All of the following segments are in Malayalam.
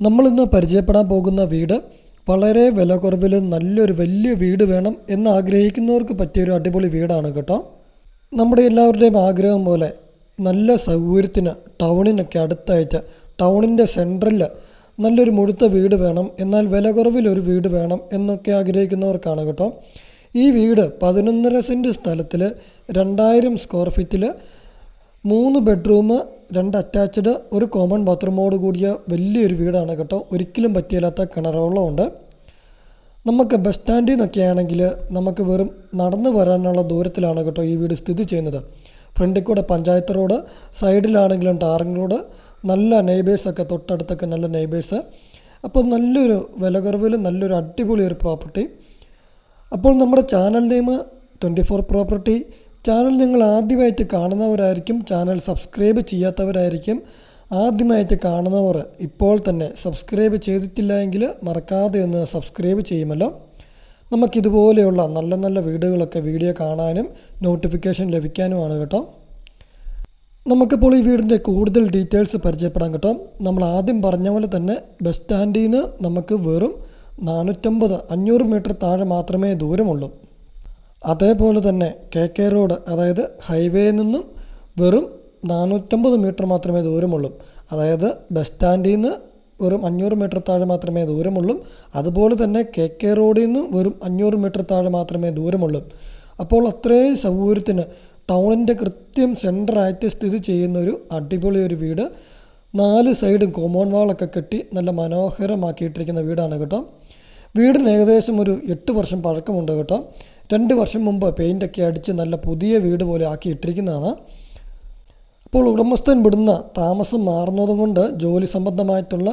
നമ്മളിന്ന് പരിചയപ്പെടാൻ പോകുന്ന വീട് വളരെ വില കുറവിൽ നല്ലൊരു വലിയ വീട് വേണം എന്ന് ആഗ്രഹിക്കുന്നവർക്ക് പറ്റിയൊരു അടിപൊളി വീടാണ് കേട്ടോ. നമ്മുടെ എല്ലാവരുടെയും ആഗ്രഹം പോലെ നല്ല സൗകര്യത്തിന് ടൗണിനൊക്കെ അടുത്തായിട്ട് ടൗണിന്റെ സെൻട്രലിൽ നല്ലൊരു മുഴുത്ത വീട് വേണം എന്നാൽ വില കുറവിലൊരു വീട് വേണം എന്നൊക്കെ ആഗ്രഹിക്കുന്നവർക്കാണ് കേട്ടോ. ഈ വീട് പതിനൊന്നര സെന്റ് സ്ഥലത്തിൽ രണ്ടായിരം സ്ക്വയർ ഫീറ്റിൽ മൂന്ന് ബെഡ്റൂം രണ്ട് അറ്റാച്ച്ഡ് ഒരു കോമൺ ബാത്റൂമോട് കൂടിയ വലിയൊരു വീടാണ് കേട്ടോ. ഒരിക്കലും പറ്റിയില്ലാത്ത കിണറുവെള്ളമുണ്ട്. നമുക്ക് ബസ് സ്റ്റാൻഡിൽ നിന്നൊക്കെ ആണെങ്കിൽ നമുക്ക് വെറും നടന്നു വരാനുള്ള ദൂരത്തിലാണ് കേട്ടോ ഈ വീട് സ്ഥിതി ചെയ്യുന്നത്. ഫ്രണ്ടിൽ കൂടെ പഞ്ചായത്ത് റോഡ് സൈഡിലാണെങ്കിലും ടാറിംഗ് റോഡ് നല്ല നെയ്ബേഴ്സൊക്കെ തൊട്ടടുത്തൊക്കെ നല്ല നെയ്ബേഴ്സ്. അപ്പോൾ നല്ലൊരു വില കുറവിൽ നല്ലൊരു അടിപൊളി ഒരു പ്രോപ്പർട്ടി. അപ്പോൾ നമ്മുടെ channel name twenty four property channel നിങ്ങൾ ആദ്യമായിട്ട് കാണുന്നവരായിരിക്കും ചാനൽ സബ്സ്ക്രൈബ് ചെയ്യാത്തവരായിരിക്കും. ആദ്യമായിട്ട് കാണുന്നവർ ഇപ്പോൾ തന്നെ സബ്സ്ക്രൈബ് ചെയ്തിട്ടില്ല എങ്കിൽ മറക്കാതെ ഒന്ന് സബ്സ്ക്രൈബ് ചെയ്യുമല്ലോ. നമുക്കിതുപോലെയുള്ള നല്ല നല്ല വീഡിയോകളൊക്കെ വീഡിയോ കാണാനും നോട്ടിഫിക്കേഷൻ ലഭിക്കാനുമാണ് കേട്ടോ. നമുക്കിപ്പോൾ ഈ വീടിന്റെ കൂടുതൽ ഡീറ്റെയിൽസ് പരിചയപ്പെടാൻ കേട്ടോ. നമ്മൾ ആദ്യം പറഞ്ഞ പോലെ തന്നെ ബസ് സ്റ്റാൻഡിൽ നിന്ന് നമുക്ക് വെറും നാനൂറ്റമ്പത് അഞ്ഞൂറ് മീറ്റർ താഴെ മാത്രമേ ദൂരമുള്ളൂ. അതേപോലെ തന്നെ കെ കെ റോഡ് അതായത് ഹൈവേയിൽ നിന്നും വെറും നാനൂറ്റമ്പത് മീറ്റർ മാത്രമേ ദൂരമുള്ളൂ. അതായത് ബസ് സ്റ്റാൻഡിൽ നിന്ന് വെറും അഞ്ഞൂറ് മീറ്റർ താഴെ മാത്രമേ ദൂരമുള്ളൂ. അതുപോലെ തന്നെ കെ കെ റോഡിൽ നിന്നും വെറും അഞ്ഞൂറ് മീറ്റർ താഴെ മാത്രമേ ദൂരമുള്ളൂ. അപ്പോൾ അത്രയും സൗകര്യത്തിന് ടൗണിന്റെ കൃത്യം സെന്ററായിട്ട് സ്ഥിതി ചെയ്യുന്ന ഒരു അടിപൊളി ഒരു വീട്. നാല് സൈഡും കോമോൺ വാളൊക്കെ കെട്ടി നല്ല മനോഹരമാക്കിയിട്ടിരിക്കുന്ന വീടാണ് കേട്ടോ. വീടിന് ഏകദേശം ഒരു എട്ട് വർഷം പഴക്കമുണ്ട് കേട്ടോ. രണ്ട് വർഷം മുമ്പ് പെയിന്റൊക്കെ അടിച്ച് നല്ല പുതിയ വീട് പോലെ ആക്കി ഇട്ടിരിക്കുന്നതാണ്. അപ്പോൾ ഉടമസ്ഥൻ വിടുന്ന താമസം മാറുന്നതുകൊണ്ട് ജോലി സംബന്ധമായിട്ടുള്ള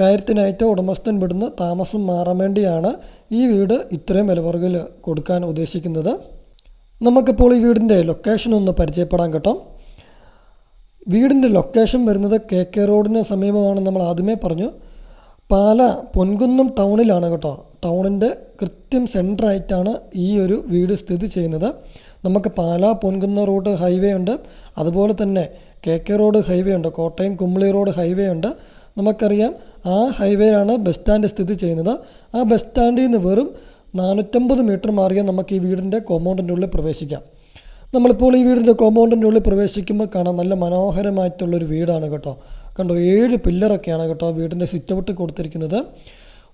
കാര്യത്തിനായിട്ട് ഉടമസ്ഥൻ വിടുന്ന താമസം മാറാൻ വേണ്ടിയാണ് ഈ വീട് ഇത്രയും വിലവർഗിൽ കൊടുക്കാൻ ഉദ്ദേശിക്കുന്നത്. നമുക്കിപ്പോൾ ഈ വീടിന്റെ ലൊക്കേഷൻ ഒന്ന് പരിചയപ്പെടാൻ കേട്ടോ. വീടിന്റെ ലൊക്കേഷൻ വരുന്നത് കെ കെ റോഡിന് സമീപമാണ് നമ്മൾ ആദ്യമേ പറഞ്ഞു. പാല പൊൻകുന്നം ടൗണിലാണ് കേട്ടോ. ടൗണിന്റെ കൃത്യം സെന്ററായിട്ടാണ് ഈ ഒരു വീട് സ്ഥിതി ചെയ്യുന്നത്. നമുക്ക് പാലാ പൊൻകുന്ന റോഡ് ഹൈവേ ഉണ്ട്. അതുപോലെ തന്നെ കെ കെ റോഡ് ഹൈവേ ഉണ്ട്. കോട്ടയം കുമ്പളി റോഡ് ഹൈവേ ഉണ്ട്. നമുക്കറിയാം ആ ഹൈവേയിലാണ് ബസ് സ്റ്റാൻഡ് സ്ഥിതി ചെയ്യുന്നത്. ആ ബസ് സ്റ്റാൻഡിൽ നിന്ന് വെറും നാനൂറ്റമ്പത് മീറ്റർ മാറിയാൽ നമുക്ക് ഈ വീടിന്റെ കോമ്പൗണ്ടിന്റെ ഉള്ളിൽ പ്രവേശിക്കാം. നമ്മളിപ്പോൾ ഈ വീടിന്റെ കോമ്പൗണ്ടിന്റെ ഉള്ളിൽ പ്രവേശിക്കുമ്പോൾ കാണാം നല്ല മനോഹരമായിട്ടുള്ളൊരു വീടാണ് കേട്ടോ. കണ്ടോ ഏഴ് പില്ലറൊക്കെയാണ് കേട്ടോ വീടിന്റെ സിറ്റൗട്ട് കൊടുത്തിരിക്കുന്നത്.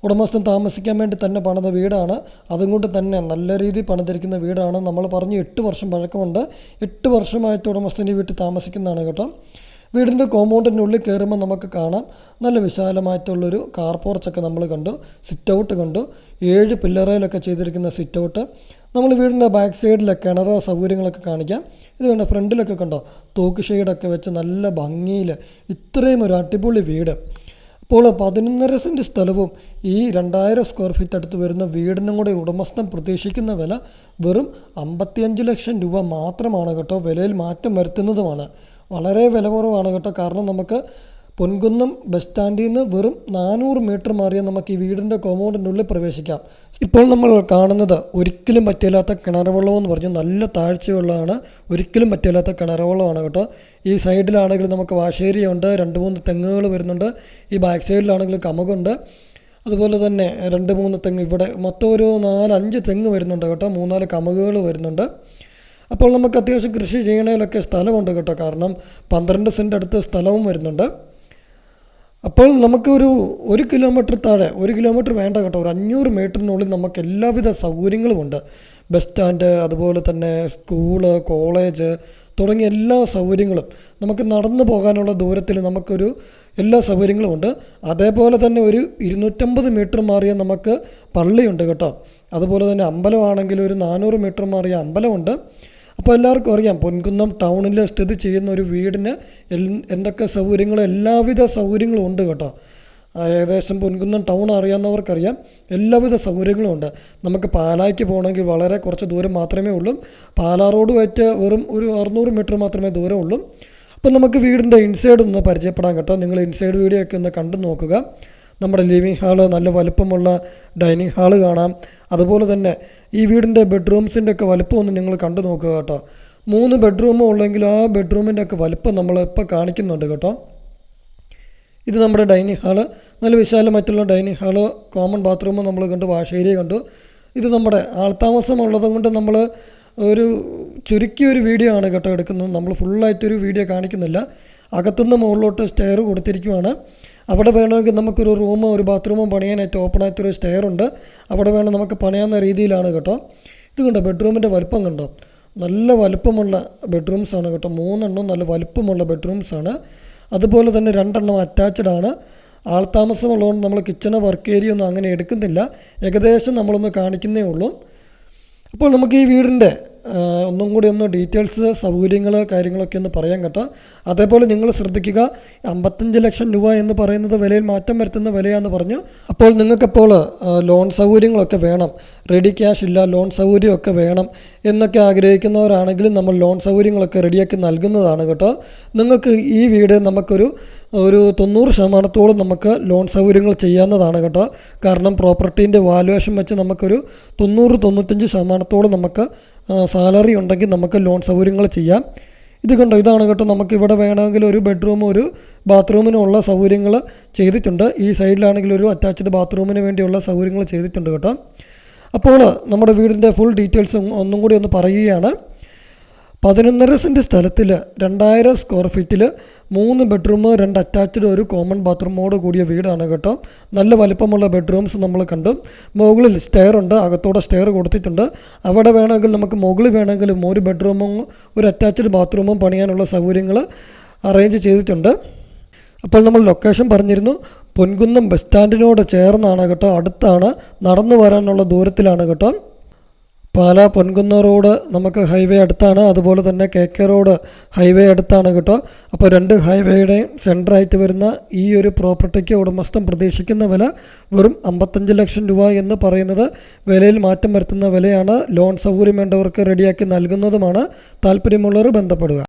ഉടമസ്ഥൻ താമസിക്കാൻ വേണ്ടി തന്നെ പണിത വീടാണ്. അതുകൊണ്ട് തന്നെ നല്ല രീതിയിൽ പണിതിരിക്കുന്ന വീടാണ്. നമ്മൾ പറഞ്ഞു എട്ട് വർഷം പഴക്കമുണ്ട്. എട്ട് വർഷമായിട്ട് ഉടമസ്ഥൻ ഈ വീട്ടിൽ താമസിക്കുന്നതാണ് കേട്ടോ. വീടിന്റെ കോമ്പൗണ്ടിനുള്ളിൽ കയറുമ്പോൾ നമുക്ക് കാണാം. നല്ല വിശാലമായിട്ടുള്ളൊരു കാർ പോർച്ചൊക്കെ നമ്മൾ കണ്ടു. സിറ്റ് ഔട്ട് കണ്ടു. ഏഴ് പില്ലറയിലൊക്കെ ചെയ്തിരിക്കുന്ന സിറ്റ് ഔട്ട് നമ്മൾ വീടിന്റെ ബാക്ക് സൈഡിലെ കിണർ സൗകര്യങ്ങളൊക്കെ കാണിക്കാം. ഇത് കണ്ടോ ഫ്രണ്ടിലൊക്കെ കണ്ടോ? തൂക്ക് ഷെയ്ഡൊക്കെ വെച്ച് നല്ല ഭംഗിയിൽ ഇത്രയും ഒരു അടിപൊളി വീട്. അപ്പോൾ പതിനൊന്നര സെന്റ് സ്ഥലവും ഈ രണ്ടായിരം സ്ക്വയർ ഫീറ്റ് അടുത്ത് വരുന്ന വീടിനും കൂടെ ഉടമസ്ഥൻ പ്രതീക്ഷിക്കുന്ന വില വെറും അമ്പത്തിയഞ്ച് ലക്ഷം രൂപ മാത്രമാണ് കേട്ടോ വിലയിൽ മാറ്റം വരുത്തുന്നതുമാണ്. വളരെ വില കുറവാണ് കേട്ടോ. കാരണം നമുക്ക് പൊൻകുന്നം ബസ് സ്റ്റാൻഡിൽ നിന്ന് വെറും നാനൂറ് മീറ്റർ മാറിയാൽ നമുക്ക് ഈ വീടിന്റെ കോമ്പൗണ്ടിന്റെ ഉള്ളിൽ പ്രവേശിക്കാം. ഇപ്പോൾ നമ്മൾ കാണുന്നത് ഒരിക്കലും പറ്റില്ലാത്ത കിണറുവെള്ളം എന്ന് പറഞ്ഞു നല്ല താഴ്ചയുള്ളതാണ്. ഒരിക്കലും പറ്റില്ലാത്ത കിണറുവെള്ളമാണ് കേട്ടോ. ഈ സൈഡിലാണെങ്കിൽ നമുക്ക് വാശേരിയുണ്ട് രണ്ട് മൂന്ന് തെങ്ങുകൾ വരുന്നുണ്ട്. ഈ ബാക്ക് സൈഡിലാണെങ്കിൽ കമുകുണ്ട്. അതുപോലെ തന്നെ രണ്ട് മൂന്ന് തെങ്ങ് ഇവിടെ മൊത്തം ഒരു നാലഞ്ച് തെങ്ങ് വരുന്നുണ്ട് കേട്ടോ. മൂന്നാൽ കമുകുകൾ വരുന്നുണ്ട്. അപ്പോൾ നമുക്ക് അത്യാവശ്യം കൃഷി ചെയ്യണതിലൊക്കെ സ്ഥലമുണ്ട് കേട്ടോ. കാരണം പന്ത്രണ്ട് സെന്റ് അടുത്ത് സ്ഥലവും വരുന്നുണ്ട്. അപ്പോൾ നമുക്കൊരു ഒരു കിലോമീറ്റർ താഴെ ഒരു കിലോമീറ്റർ വേണ്ട കേട്ടോ. ഒരു അഞ്ഞൂറ് മീറ്ററിനുള്ളിൽ നമുക്ക് എല്ലാവിധ സൗകര്യങ്ങളുമുണ്ട് ബസ് സ്റ്റാൻഡ് അതുപോലെ തന്നെ സ്കൂൾ കോളേജ് തുടങ്ങിയ എല്ലാ സൗകര്യങ്ങളും. നമുക്ക് നടന്നു പോകാനുള്ള ദൂരത്തിൽ നമുക്കൊരു എല്ലാ സൗകര്യങ്ങളും ഉണ്ട്. അതേപോലെ തന്നെ ഒരു ഇരുന്നൂറ്റമ്പത് മീറ്റർ മാറിയ നമുക്ക് പള്ളിയുണ്ട് കേട്ടോ. അതുപോലെ തന്നെ അമ്പലമാണെങ്കിൽ ഒരു നാനൂറ് മീറ്റർ മാറിയ അമ്പലമുണ്ട്. അപ്പോൾ എല്ലാവർക്കും അറിയാം പൊൻകുന്നം ടൗണിൽ സ്ഥിതി ചെയ്യുന്ന ഒരു വീടിന് എന്തൊക്കെ സൗകര്യങ്ങളും എല്ലാവിധ സൗകര്യങ്ങളും ഉണ്ട് കേട്ടോ. ഏകദേശം പൊൻകുന്നം ടൗൺ അറിയാവുന്നവർക്കറിയാം എല്ലാവിധ സൗകര്യങ്ങളും ഉണ്ട്. നമുക്ക് പാലായ്ക്ക് പോകണമെങ്കിൽ വളരെ കുറച്ച് ദൂരം മാത്രമേ ഉള്ളൂ. പാലാ റോഡ് വെച്ച് വെറും ഒരു അറുന്നൂറ് മീറ്റർ മാത്രമേ ദൂരമുള്ളൂ അപ്പം നമുക്ക് വീടിന്റെ ഇൻസൈഡ് ഒന്ന് പരിചയപ്പെടാൻ കേട്ടോ. നിങ്ങൾ ഇൻസൈഡ് വീഡിയോ ഒക്കെ ഒന്ന് കണ്ടു നോക്കുക. നമ്മുടെ ലിവിങ് ഹാൾ നല്ല വലുപ്പമുള്ള ഡൈനിങ് ഹാൾ കാണാം. അതുപോലെ തന്നെ ഈ വീടിന്റെ ബെഡ്റൂംസിന്റെ ഒക്കെ വലുപ്പം ഒന്ന് നിങ്ങൾ കണ്ടു നോക്കുക കേട്ടോ. മൂന്ന് ബെഡ്റൂമും ഉള്ളെങ്കിൽ ആ ബെഡ്റൂമിന്റെ ഒക്കെ വലുപ്പം നമ്മൾ ഇപ്പോൾ കാണിക്കുന്നുണ്ട് കേട്ടോ. ഇത് നമ്മുടെ ഡൈനിങ് ഹാൾ നല്ല വിശാലമായിട്ടുള്ള ഡൈനിങ് ഹാൾ കോമൺ ബാത്റൂം നമ്മൾ കണ്ടു വാഷ് ഏരിയ കണ്ടു. ഇത് നമ്മുടെ ആൾത്താമസം ഉള്ളത് കൊണ്ട് നമ്മൾ ഒരു ചുരുക്കിയ ഒരു വീഡിയോ ആണ് കേട്ടോ എടുക്കുന്നത്. നമ്മൾ ഫുള്ളായിട്ടൊരു വീഡിയോ കാണിക്കുന്നില്ല. അകത്തുനിന്ന് മുകളിലോട്ട് സ്റ്റെയർ കൊടുത്തിരിക്കുവാണ്. അവിടെ വേണമെങ്കിൽ നമുക്കൊരു റൂമോ ഒരു ബാത്റൂമോ പണിയാനായിട്ട് ഓപ്പണായിട്ടൊരു സ്റ്റെയർ ഉണ്ട്. അവിടെ വേണം നമുക്ക് പണിയാവുന്ന രീതിയിലാണ് കേട്ടോ. ഇത് കണ്ടോ ബെഡ്റൂമിന്റെ വലുപ്പം കണ്ടോ? നല്ല വലുപ്പമുള്ള ബെഡ്റൂംസാണ് കേട്ടോ. മൂന്നെണ്ണം നല്ല വലുപ്പമുള്ള ബെഡ്റൂംസാണ് അതുപോലെ തന്നെ രണ്ടെണ്ണം അറ്റാച്ച്ഡ് ആണ്. ആൾത്താമസമുള്ളതുകൊണ്ട് നമ്മൾ കിച്ചണ് വർക്ക് ഏരിയ ഒന്നും അങ്ങനെ എടുക്കുന്നില്ല. ഏകദേശം നമ്മളൊന്ന് കാണിക്കുന്നേ ഉള്ളൂ. അപ്പോൾ നമുക്ക് ഈ വീടിന്റെ ഒന്നും കൂടി ഒന്ന് ഡീറ്റെയിൽസ് സൗകര്യങ്ങൾ കാര്യങ്ങളൊക്കെ ഒന്ന് പറയാൻ കേട്ടോ. അതേപോലെ നിങ്ങൾ ശ്രദ്ധിക്കുക അമ്പത്തഞ്ച് ലക്ഷം രൂപ എന്ന് പറയുന്നത് വിലയിൽ മാറ്റം വരുത്തുന്ന വിലയാന്ന് പറഞ്ഞു. അപ്പോൾ നിങ്ങൾക്കിപ്പോൾ ലോൺ സൗകര്യങ്ങളൊക്കെ വേണം. റെഡി ക്യാഷ് ഇല്ല ലോൺ സൗകര്യമൊക്കെ വേണം എന്നൊക്കെ ആഗ്രഹിക്കുന്നവരാണെങ്കിൽ നമ്മൾ ലോൺ സൗകര്യങ്ങളൊക്കെ റെഡിയാക്കി നൽകുന്നതാണ് കേട്ടോ. നിങ്ങൾക്ക് ഈ വീട് നമുക്കൊരു ഒരു തൊണ്ണൂറ് ശതമാനത്തോളം നമുക്ക് ലോൺ സൗകര്യങ്ങൾ ചെയ്യാവുന്നതാണ് കേട്ടോ. കാരണം പ്രോപ്പർട്ടീന്റെ വാലുവേഷൻ വെച്ച് നമുക്കൊരു തൊണ്ണൂറ് തൊണ്ണൂറ്റഞ്ച് ശതമാനത്തോളം നമുക്ക് സാലറി ഉണ്ടെങ്കിൽ നമുക്ക് ലോൺ സൗകര്യങ്ങൾ ചെയ്യാം. ഇത് കണ്ടോ? ഇതാണ് കേട്ടോ. നമുക്ക് ഇവിടെ വേണമെങ്കിൽ ഒരു ബെഡ്റൂമും ഒരു ബാത്റൂമിനുള്ള സൗകര്യങ്ങൾ ചെയ്തിട്ടുണ്ട്. ഈ സൈഡിലാണെങ്കിൽ ഒരു അറ്റാച്ച്ഡ് ബാത്റൂമിന് വേണ്ടിയുള്ള സൗകര്യങ്ങൾ ചെയ്തിട്ടുണ്ട് കേട്ടോ. അപ്പോൾ നമ്മുടെ വീടിന്റെ ഫുൾ ഡീറ്റെയിൽസ് ഒന്നും കൂടി ഒന്ന് പറയുകയാണ്. പതിനൊന്നര സെന്റ് സ്ഥലത്തിൽ രണ്ടായിരം സ്ക്വയർ ഫീറ്റിൽ മൂന്ന് ബെഡ്റൂം രണ്ട് അറ്റാച്ച്ഡ് ഒരു കോമൺ ബാത്റൂമോട് കൂടിയ വീടാണ് കേട്ടോ. നല്ല വലിപ്പമുള്ള ബെഡ്റൂംസ് നമ്മൾ കണ്ടു. മുകളിൽ സ്റ്റെയർ ഉണ്ട് അകത്തോടെ സ്റ്റെയർ കൊടുത്തിട്ടുണ്ട്. അവിടെ വേണമെങ്കിൽ നമുക്ക് മുകളിൽ വേണമെങ്കിലും ഒരു ബെഡ്റൂമും ഒരു അറ്റാച്ച്ഡ് ബാത്റൂമും പണിയാനുള്ള സൗകര്യങ്ങൾ അറേഞ്ച് ചെയ്തിട്ടുണ്ട്. അപ്പോൾ നമ്മൾ ലൊക്കേഷൻ പറഞ്ഞിരുന്നു. പൊൻകുന്നം ബസ് സ്റ്റാൻഡിനോട് ചേർന്നാണ് കേട്ടോ. അടുത്താണ് നടന്നു വരാനുള്ള ദൂരത്തിലാണ് കേട്ടോ. പാലാ പൊൻകുന്ന റോഡ് നമുക്ക് ഹൈവേ അടുത്താണ്. അതുപോലെ തന്നെ കെ കെ റോഡ് ഹൈവേ അടുത്താണ് കേട്ടോ. അപ്പോൾ രണ്ട് ഹൈവേയുടെയും സെന്ററായിട്ട് വരുന്ന ഈ ഒരു പ്രോപ്പർട്ടിക്ക് ഉടമസ്ഥൻ പ്രതീക്ഷിക്കുന്ന വില വെറും അമ്പത്തഞ്ച് ലക്ഷം രൂപ എന്ന് പറയുന്നത് വിലയിൽ മാറ്റം വരുത്തുന്ന വിലയാണ്. ലോൺ സൗകര്യം വേണ്ടവർക്ക് റെഡിയാക്കി നൽകുന്നതുമാണ്. താല്പര്യമുള്ളവർ ബന്ധപ്പെടുക.